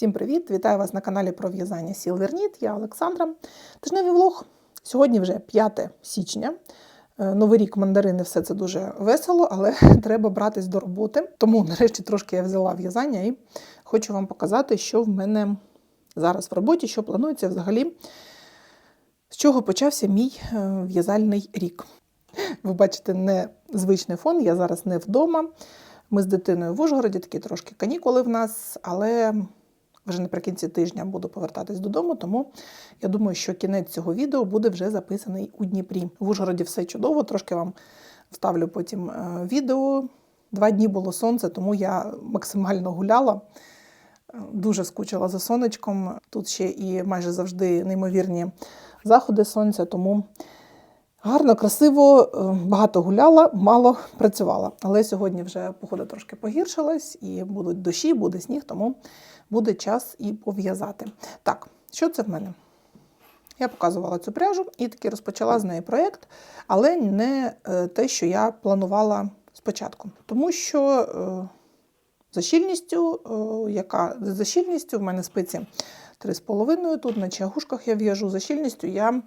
Всім привіт! Вітаю вас на каналі про в'язання Silverknit. Я Олександра. Тижневий влог. Сьогодні вже 5 січня. Е, Новий рік мандарини, все це дуже весело, але треба братись до роботи. Тому, нарешті, трошки я взяла в'язання і хочу вам показати, що в мене зараз в роботі, що планується взагалі, з чого почався мій е, в'язальний рік. Ви бачите незвичний фон, я зараз не вдома. Ми з дитиною в Ужгороді, такі трошки канікули в нас, але вже наприкінці тижня буду повертатись додому, тому я думаю, що кінець цього відео буде вже записаний у Дніпрі. В Ужгороді все чудово, трошки вам вставлю потім е, відео. Два дні було сонце, тому я максимально гуляла. Е, Дуже скучила за сонечком. Тут ще і майже завжди неймовірні заходи сонця, тому гарно, красиво, е, багато гуляла, мало працювала. Але сьогодні вже погода трошки погіршилась, і будуть дощі, буде сніг, тому буде час і пов'язати. Так, що це в мене? Я показувала цю пряжу і таки розпочала з неї проєкт, але не е, те, що я планувала спочатку. Тому що е, за щільністю, яка за щільністю в мене спиці 3,5, тут на чагушках я в'яжу. За щільністю я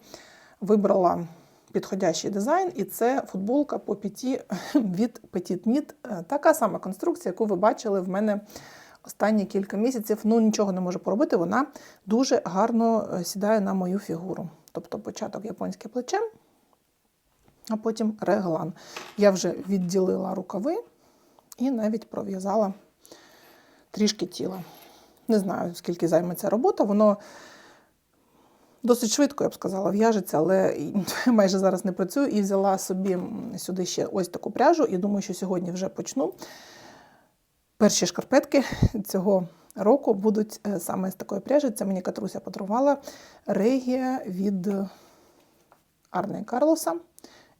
вибрала підходящий дизайн, і це футболка по п'яті від Petit Knit. Е, Така сама конструкція, яку ви бачили в мене останні кілька місяців. Ну, нічого не можу поробити, вона дуже гарно е, сідає на мою фігуру. Тобто початок японське плече, а потім реглан. Я вже відділила рукави і навіть пров'язала трішки тіла. Не знаю, скільки займе ця робота. Воно досить швидко, я б сказала, в'яжеться, але майже зараз не працюю і взяла собі сюди ще ось таку пряжу, і думаю, що сьогодні вже почну. Перші шкарпетки цього року будуть е, саме з такої пряжі. Це мені Катруся подарувала регія від Арне Карлоса.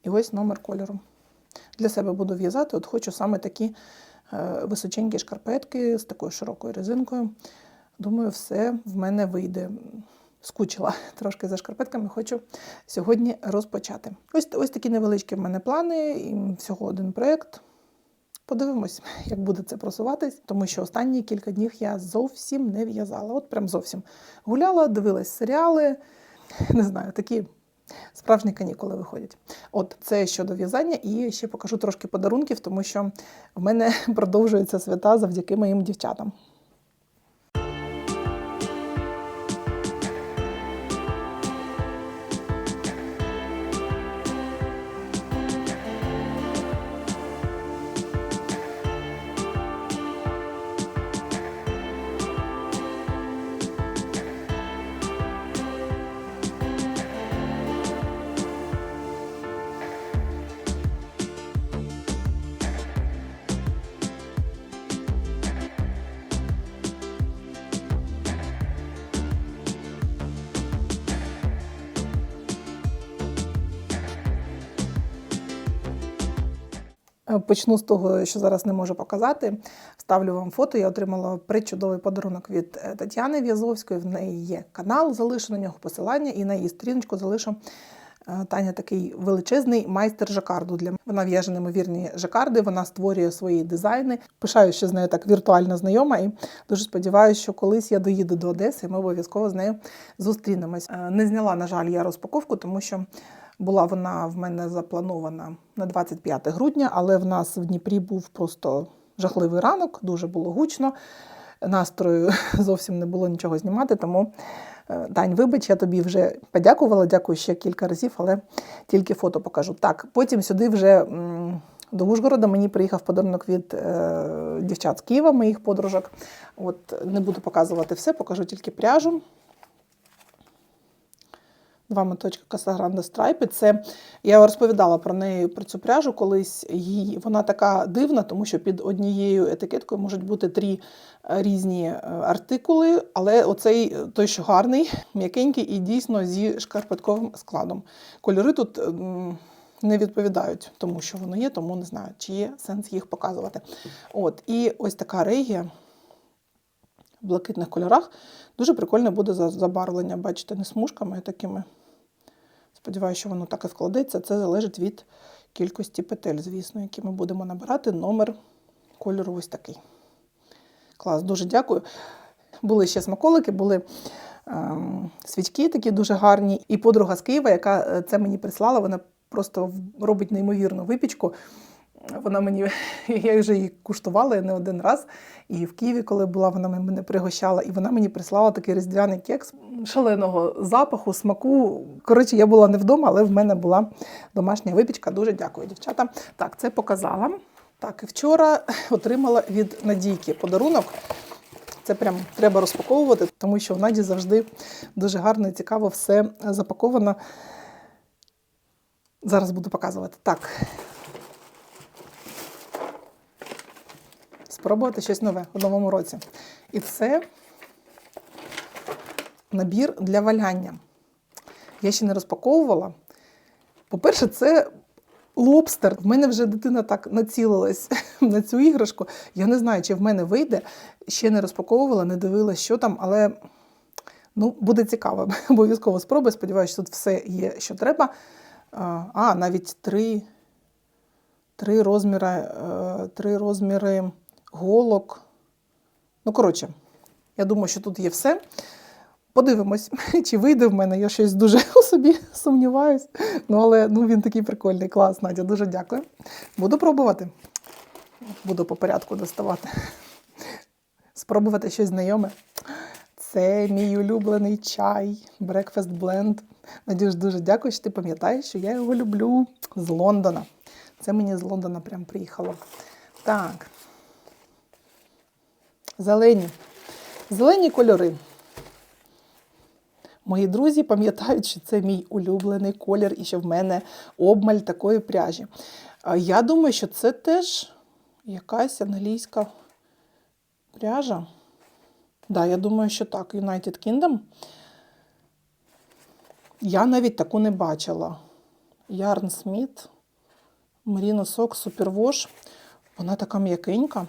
І ось номер кольору. Для себе буду в'язати. От хочу саме такі е, височенькі шкарпетки з такою широкою резинкою. Думаю, все в мене вийде. Скучила трошки за шкарпетками, хочу сьогодні розпочати. Ось ось такі невеличкі в мене плани, і всього один проєкт. Подивимось, як буде це просуватись, тому що останні кілька днів я зовсім не в'язала. От прям зовсім гуляла, дивилась серіали. Не знаю, такі справжні канікули виходять. От це щодо в'язання, і ще покажу трошки подарунків, тому що в мене продовжуються свята завдяки моїм дівчатам. Почну з того, що зараз не можу показати. Вставлю вам фото. Я отримала причудовий подарунок від е, Тетяни В'язовської. В неї є канал, залишу на нього посилання, і на її сторіночку залишу е, Таня такий величезний майстер жакарду. Для вона в'яже неймовірні жакарди, вона створює свої дизайни. Пишаю, що з нею так віртуально знайома, і дуже сподіваюся, що колись я доїду до Одеси, і ми обов'язково з нею зустрінемось. Е, Не зняла, на жаль, я розпаковку, тому що. Була вона в мене запланована на 25 грудня, але в нас в Дніпрі був просто жахливий ранок, дуже було гучно. Настрою зовсім не було нічого знімати. Тому, е, Дань, вибач, я тобі вже подякувала, дякую ще кілька разів, але тільки фото покажу. Так, потім сюди вже до Ужгорода мені приїхав подарунок від е, дівчат з Києва, моїх подружок. От не буду показувати все, покажу тільки пряжу. Два моточки Касагранда Страйпи. Це я розповідала про неї про цю пряжу колись. Її вона така дивна, тому що під однією етикеткою можуть бути три різні е, артикули, але оцей той, що гарний, м'якенький і дійсно зі шкарпетковим складом. Кольори тут не відповідають тому, що воно є, тому не знаю, чи є сенс їх показувати. От, і ось така регія в блакитних кольорах. Дуже прикольне буде забарвлення, бачите, не смужками, а такими. Сподіваюся, що воно так і вкладеться. Це залежить від кількості петель, звісно, які ми будемо набирати. Номер кольору ось такий. Клас, дуже дякую. були ще смаколики, були ем, свічки такі дуже гарні. І подруга з Києва, яка е, це мені прислала, вона просто робить неймовірну випічку. Вона мені, я вже її куштувала не один раз. І в Києві, коли була, вона мене пригощала, і вона мені прислала такий різдвяний кекс шаленого запаху, смаку. Коротше, я була не вдома, але в мене була домашня випічка. Дуже дякую, дівчата. Так, це показала. Так, і вчора отримала від Надійки подарунок. Це прям треба розпаковувати, тому що в Наді завжди дуже гарно і цікаво все запаковано. Зараз буду показувати. Так. Спробувати щось нове у новому році. І це набір для валяння. Я ще не розпаковувала. По-перше, це лобстер. В мене вже дитина так націлилась на цю іграшку. Я не знаю, чи в мене вийде. Ще не розпаковувала, не дивилась, що там, але ну, буде цікаво. Обов'язково спробую. Сподіваюся, тут все є, що треба. А, А, навіть три, три розміри, е, три розміри голок. Ну, коротше, я думаю, що тут є все. Подивимось, чи вийде в мене. Я щось дуже у собі сумніваюсь. Ну, але ну, він такий прикольний, клас, Надя. Дуже дякую. Буду пробувати. Буду по порядку доставати. Спробувати щось знайоме. Це мій улюблений чай, Breakfast Blend. Надюш, дуже дякую, що ти пам'ятаєш, що я його люблю з Лондона. Це мені з Лондона прям приїхало. Так. Зелені. Зелені кольори. Мої друзі пам'ятають, що це мій улюблений колір і що в мене обмаль такої пряжі. Я думаю, що це теж якась англійська пряжа. Так, да, я думаю, що так. United Kingdom. Я навіть таку не бачила. Ярн Сміт, Merino Sock Superwash. Вона така м'якенька.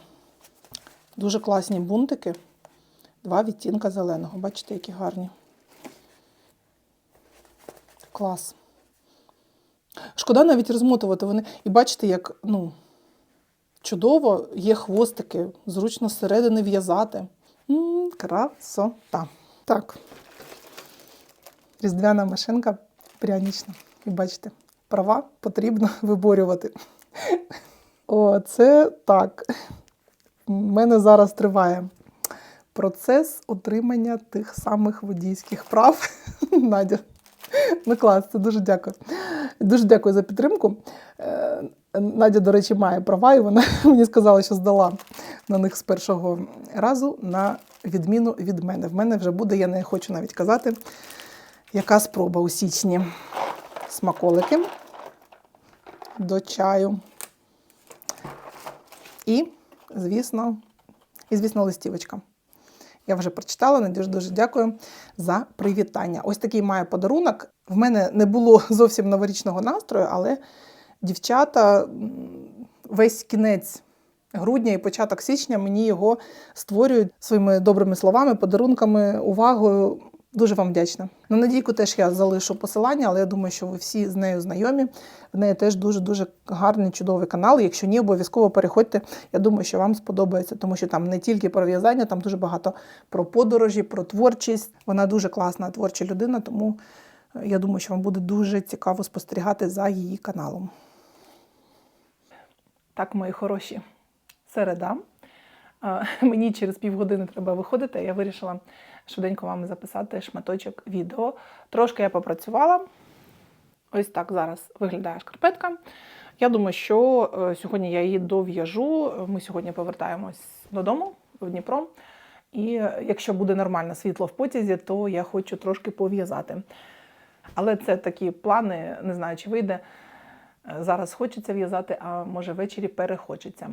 Дуже класні бунтики. Два відтінка зеленого. Бачите, які гарні. Клас. Шкода навіть розмотувати вони. І бачите, як ну, чудово є хвостики, зручно зсередини в'язати. Красота. Так. Різдвяна машинка прянічна. І бачите, права потрібно виборювати. О, це так. У мене зараз триває процес отримання тих самих водійських прав. Надя. Ну клас, це дуже дякую. Дуже дякую за підтримку. Е, Надя, до речі, має права, і вона мені сказала, що здала на них з першого разу на відміну від мене. В мене вже буде, я не хочу навіть казати, яка спроба у січні. Смаколики до чаю. І, звісно, і, звісно, листівочка. Я вже прочитала, Надюш, дуже дякую за привітання. Ось такий має подарунок. В мене не було зовсім новорічного настрою, але дівчата весь кінець грудня і початок січня мені його створюють своїми добрими словами, подарунками, увагою. Дуже вам вдячна. На Надійку теж я залишу посилання, але я думаю, що ви всі з нею знайомі. В неї теж дуже-дуже гарний, чудовий канал. Якщо ні, обов'язково переходьте. Я думаю, що вам сподобається, тому що там не тільки про в'язання, там дуже багато про подорожі, про творчість. Вона дуже класна творча людина, тому е, я думаю, що вам буде дуже цікаво спостерігати за її каналом. Так, мої хороші, середа. Мені через півгодини треба виходити. Я вирішила швиденько вам записати шматочок відео. Трошки я попрацювала. Ось так зараз виглядає шкарпетка. Я думаю, що е, сьогодні я її дов'яжу. Ми сьогодні повертаємось додому в Дніпро. І е, якщо буде нормальне світло в потязі, то я хочу трошки пов'язати. Але це такі плани, не знаю, чи вийде. Е, Зараз хочеться в'язати, а може ввечері перехочеться.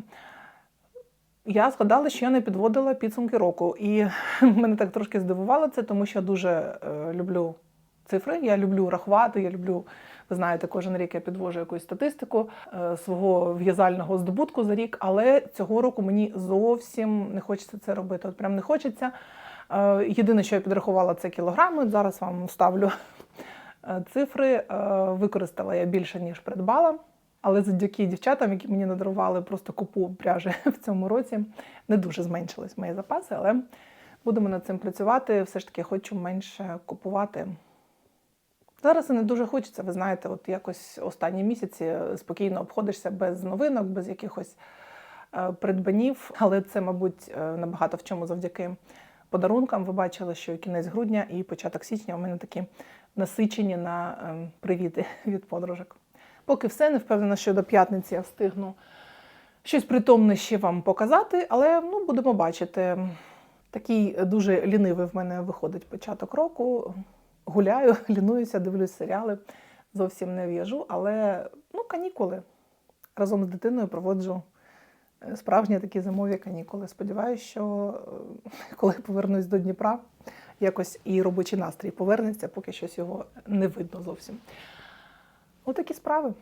Я згадала, що я не підводила підсумки року. І мене так трошки здивувало це, тому що я дуже е, люблю цифри, я люблю рахувати, я люблю, ви знаєте, кожен рік я підвожу якусь статистику е, свого в'язального здобутку за рік, але цього року мені зовсім не хочеться це робити. От прям не хочеться. Е, єдине, що я підрахувала, це кілограми. Зараз вам ставлю е, цифри. Е, використала я більше, ніж придбала. Але завдяки дівчатам, які мені надарували просто купу пряжі в цьому році, не дуже зменшились мої запаси, але Будемо над цим працювати. Все ж таки хочу менше купувати. Зараз і не дуже хочеться, ви знаєте, от якось останні місяці спокійно обходишся без новинок, без якихось е, придбанів. Але це, мабуть, е, набагато в чому завдяки подарункам. Ви бачили, що кінець грудня і початок січня у мене такі насичені на е, привіти від подружок. Поки все, не впевнена, що до п'ятниці я встигну щось притомне ще вам показати, але ну, будемо бачити. Такий дуже лінивий в мене виходить початок року. Гуляю, лінуюся, дивлюсь серіали, зовсім не в'яжу, але ну, канікули. Разом з дитиною проводжу е, справжні такі зимові канікули. Сподіваюся, що е, коли повернусь до Дніпра, якось і робочий настрій повернеться, поки щось його не видно зовсім. Отакі справи.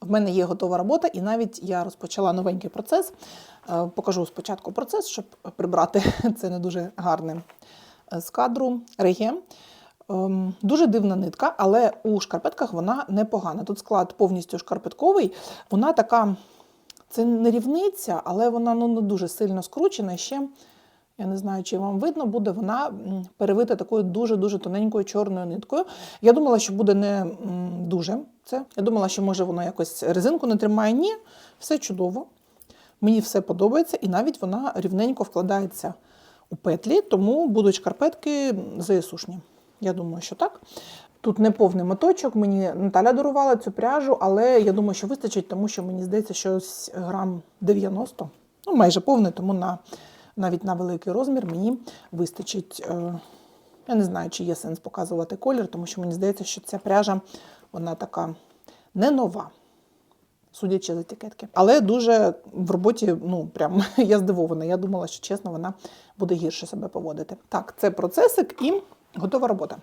В мене є готова робота, і навіть я розпочала новенький процес. Е, Покажу спочатку процес, щоб прибрати це не дуже гарне е, з кадру реге. Ем, Дуже дивна нитка, але у шкарпетках вона непогана. Тут склад повністю шкарпетковий. Вона така, це не рівниця, але вона ну, не дуже сильно скручена. Ще, я не знаю, чи вам видно, буде вона перевита такою дуже-дуже тоненькою чорною ниткою. Я думала, що буде не дуже це. Я думала, що може воно якось резинку не тримає. Ні, все чудово. Мені все подобається, і навіть вона рівненько вкладається у петлі, тому будуть шкарпетки ЗСУшні. Я думаю, що так. Тут не повний моточок, мені Наталя дарувала цю пряжу, але я думаю, що вистачить, тому що мені здається, що грам 90, ну майже повний, тому на, навіть на великий розмір мені вистачить. Е, Я не знаю, чи є сенс показувати колір, тому що мені здається, що ця пряжа вона така не нова судячи з етикетки. Але дуже в роботі, ну прям я здивована. Я думала, що чесно, вона буде гірше себе поводити. Так, це процесик і готова робота.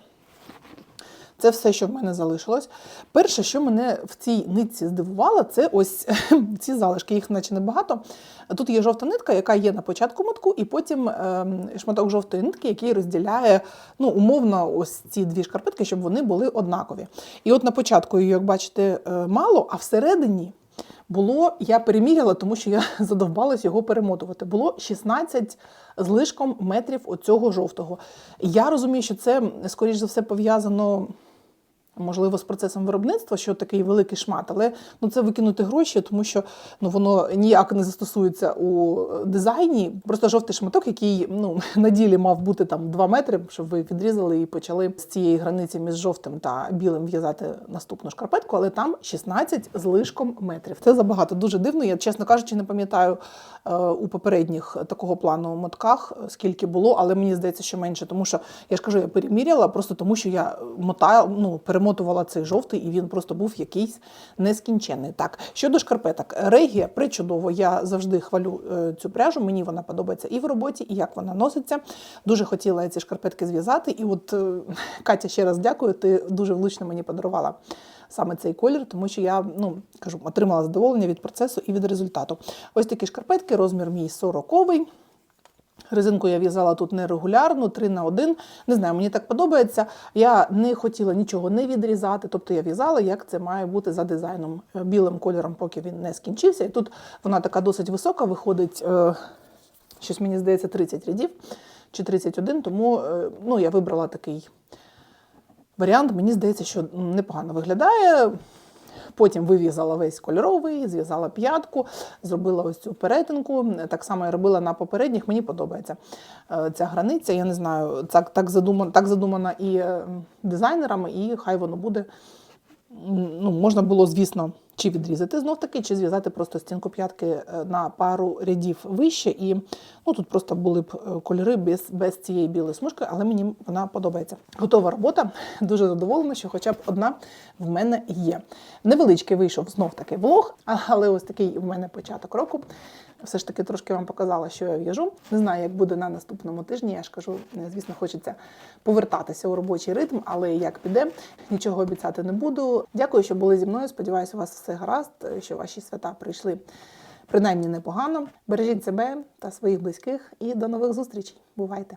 Це все, що в мене залишилось. Перше, що мене в цій нитці здивувало, це ось ці залишки. Їх наче небагато. Тут є жовта нитка, яка є на початку мотку, і потім ем, шматок жовтої нитки, який розділяє ну, умовно ось ці дві шкарпетки, щоб вони були однакові. І от на початку її, як бачите, е, мало, а всередині. Було, я переміряла, тому що я задовбалась його перемотувати. Було 16 з лишком метрів оцього жовтого. Я розумію, що це, скоріш за все, пов'язано. Можливо, з процесом виробництва, що такий великий шмат, але ну це викинути гроші, тому що ну воно ніяк не застосується у дизайні. Просто жовтий шматок, який ну на ділі мав бути там 2 метри, щоб ви відрізали і почали з цієї границі між жовтим та білим в'язати наступну шкарпетку, але там 16 з лишком метрів. Це забагато дуже дивно. Я чесно кажучи, не пам'ятаю е, у попередніх такого плану мотках скільки було, але мені здається, що менше, тому що я ж кажу, я переміряла просто тому, що я мотаю, ну перемотувала цей жовтий, і він просто був якийсь нескінченний. Так, щодо шкарпеток, регія причудово. Я завжди хвалю е, цю пряжу. Мені вона подобається і в роботі, і як вона носиться. Дуже хотіла ці шкарпетки зв'язати. І от е, Катя, ще раз дякую. Ти дуже влучно мені подарувала. Саме цей колір, тому що я ну кажу, отримала задоволення від процесу і від результату. Ось такі шкарпетки, розмір мій 40-й. Резинку я в'язала тут нерегулярну, 3 на 1. Не знаю, мені так подобається. Я не хотіла нічого не відрізати, тобто я в'язала, як це має бути за дизайном. Е, Білим кольором, поки він не скінчився. І тут вона така досить висока, виходить, е, щось мені здається, 30 рядів чи 31, тому е, ну, я вибрала такий варіант. Мені здається, що непогано виглядає. Потім вив'язала весь кольоровий, зв'язала п'ятку, зробила ось цю перетинку. Так само я робила на попередніх. Мені подобається е, ця границя. Я не знаю, так, так, задумана, так задумана і дизайнерами, і хай воно буде. Ну, можна було, звісно, чи відрізати знов таки, чи зв'язати просто стінку п'ятки е, на пару рядів вище. І ну, тут просто були б е, кольори без, без цієї білої смужки, але мені вона подобається. Готова робота. Дуже задоволена, що хоча б одна в мене є. Невеличкий вийшов знов таки влог, але ось такий в мене початок року. Все ж таки трошки вам показала, що я в'яжу. Не знаю, як буде на наступному тижні. Я ж кажу, звісно, хочеться повертатися у робочий ритм, але як піде, нічого обіцяти не буду. Дякую, що були зі мною. Сподіваюся, у вас все гаразд, що ваші свята прийшли принаймні непогано. Бережіть себе та своїх близьких і до нових зустрічей. Бувайте!